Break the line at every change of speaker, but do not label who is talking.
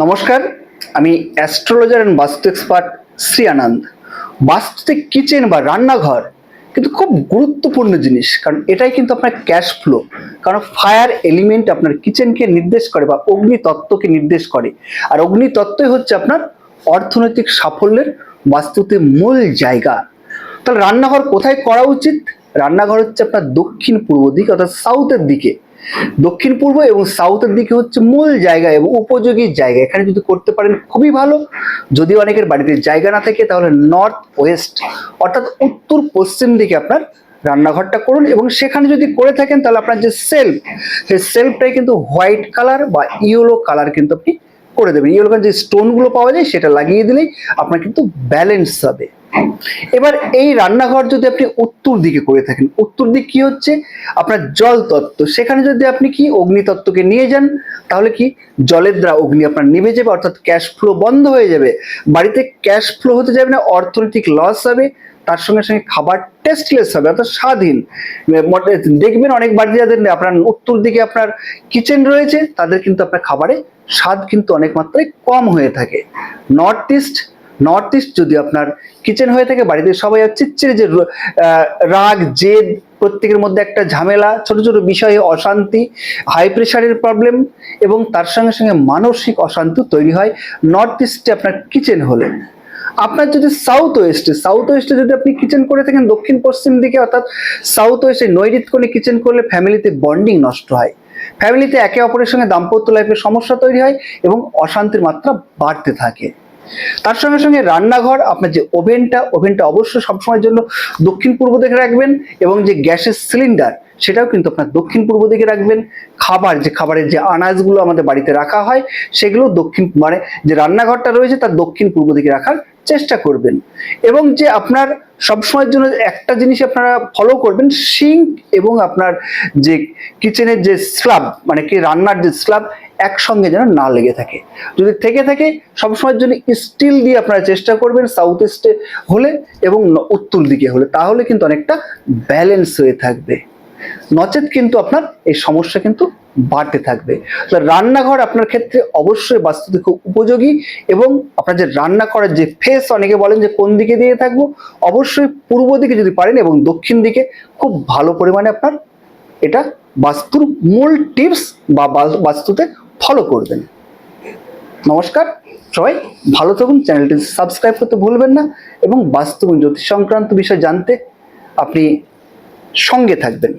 নমস্কার, আমি astrologer and vastu expert Shri Anand. বাস্তুতে kitchen বা রান্নাঘর কিন্তু খুব গুরুত্বপূর্ণ জিনিস, কারণ এটাই কিন্তু আপনার ক্যাশ ফ্লো কারণ ফায়ার এলিমেন্ট আপনার কিচেনকে নির্দেশ করে বা অগ্নি তত্ত্বকে নির্দেশ করে। আর অগ্নি তত্ত্বই হচ্ছে আপনার অর্থনৈতিক সাফল্যের বাস্তুতে মূল জায়গা। তাহলে রান্নাঘর কোথায় করা উচিত? রান্নাঘর হচ্ছে আপনার দক্ষিণ পূর্ব দিকে, অর্থাৎ সাউথের দিকে। দক্ষিণ পূর্ব এবং সাউথের দিকে হচ্ছে মূল জায়গা এবং উপযোগী জায়গা। এখানে যদি করতে পারেন, খুবই ভালো। যদি অনেকের বাড়িতে জায়গা না থাকে, তাহলে নর্থ ওয়েস্ট অর্থাৎ উত্তর পশ্চিম দিকে আপনার রান্নাঘরটা করুন এবং সেখানে যদি করে থাকেন, তাহলে আপনার যে সেলফ সেই সেলফটাই কিন্তু হোয়াইট কালার বা ইয়েলো কালার কিন্তু আপনি করে দেবেন। ইয়েলো কালার যে স্টোনগুলো পাওয়া যায়, সেটা লাগিয়ে দিলেই আপনার কিন্তু ব্যালেন্স হবে। এবার এই রান্নাঘর যদি আপনি উত্তর দিকে করে থাকেন, উত্তর দিক কি হচ্ছে? আপনার জল তত্ত্ব। সেখানে যদি আপনি কি অগ্নি তত্ত্বকে নিয়ে যান, তাহলে কি জলের দ্বারা অগ্নি আপনার নেমে যাবে, অর্থাৎ ক্যাশ ফ্লো বন্ধ হয়ে যাবে। বাড়িতে ক্যাশ ফ্লো হতে যাবে না, অর্থনৈতিক লস হবে, তার সঙ্গে সঙ্গে খাবার টেস্টলেস হবে, অর্থাৎ স্বাধীন। দেখবেন অনেক বাড়িতে যাদের আপনার উত্তর দিকে আপনার কিচেন রয়েছে, তাদের কিন্তু আপনার খাবারে স্বাদ কিন্তু অনেক মাত্রায় কম হয়ে থাকে। নর্থ ইস্ট নর্থ ইস্ট যদি আপনার কিচেন হয়ে থাকে, বাড়িতে সবাই চিচ্ছিরে যে রাগ, জেদ, প্রত্যেকের মধ্যে একটা ঝামেলা, ছোট ছোট বিষয়ে অশান্তি হাই প্রেশারের প্রবলেম এবং তার সঙ্গে সঙ্গে মানসিক অশান্তি তৈরি হয়। নর্থ ইস্টে আপনার কিচেন হলে। আপনার যদি সাউথ ওয়েস্টে সাউথ ওয়েস্টে যদি আপনি কিচেন করে থাকেন, দক্ষিণ পশ্চিম দিকে, অর্থাৎ সাউথ ওয়েস্টে নৈরিত কোণে কিচেন করলে ফ্যামিলিতে বন্ডিং নষ্ট হয়। ফ্যামিলিতে একে অপরের সঙ্গে দাম্পত্য লাইফে সমস্যা তৈরি হয় এবং অশান্তির মাত্রা বাড়তে থাকে। তার সঙ্গে সঙ্গে রান্নাঘর, আপনার যে ওভেনটা ওভেনটা অবশ্যই সবসময়ের জন্য দক্ষিণ পূর্ব দিকে রাখবেন এবং যে গ্যাসের সিলিন্ডার, সেটাও কিন্তু আপনার দক্ষিণ পূর্ব দিকে রাখবেন। খাবার, যে খাবারের যে আনাজগুলো আমাদের বাড়িতে রাখা হয়, সেগুলো দক্ষিণ মানে যে রান্নাঘরটা রয়েছে, তার দক্ষিণ পূর্ব দিকে রাখার চেষ্টা করবেন। এবং যে আপনার সবসময়ের জন্য একটা জিনিস আপনারা ফলো করবেন সিঙ্ক এবং আপনার যে কিচেনের যে স্ল্যাব মানে কি রান্নার যে স্ল্যাব একসঙ্গে যেন না লেগে থাকে। যদি থেকে থাকে, সবসময়ের জন্য স্টিল দিয়ে আপনারা চেষ্টা করবেন সাউথ ইস্টে হলে এবং উত্তর দিকে হলে। তাহলে কিন্তু অনেকটা ব্যালেন্স হয়ে থাকবে। নচেত কিন্তু আপনার এই সমস্যা কিন্তু বাড়তে থাকবে। রান্নাঘর আপনার ক্ষেত্রে অবশ্যই বাস্তুতে খুব উপযোগী এবং আপনার যে রান্না করার যে ফেস অনেকে বলেন যে কোন দিকে দিয়ে থাকব? অবশ্যই পূর্ব দিকে যদি পারেন এবং দক্ষিণ দিকে খুব ভালো পরিমাণে আপনার এটা বাস্তুর মূল টিপস বা- বাস্তুতে ফলো করবেন। নমস্কার, সবাই ভালো থাকুন, চ্যানেলটি সাবস্ক্রাইব করতে ভুলবেন না এবং বাস্তব জ্যোতিষ সংক্রান্ত বিষয় জানতে আপনি সঙ্গে থাকবেন।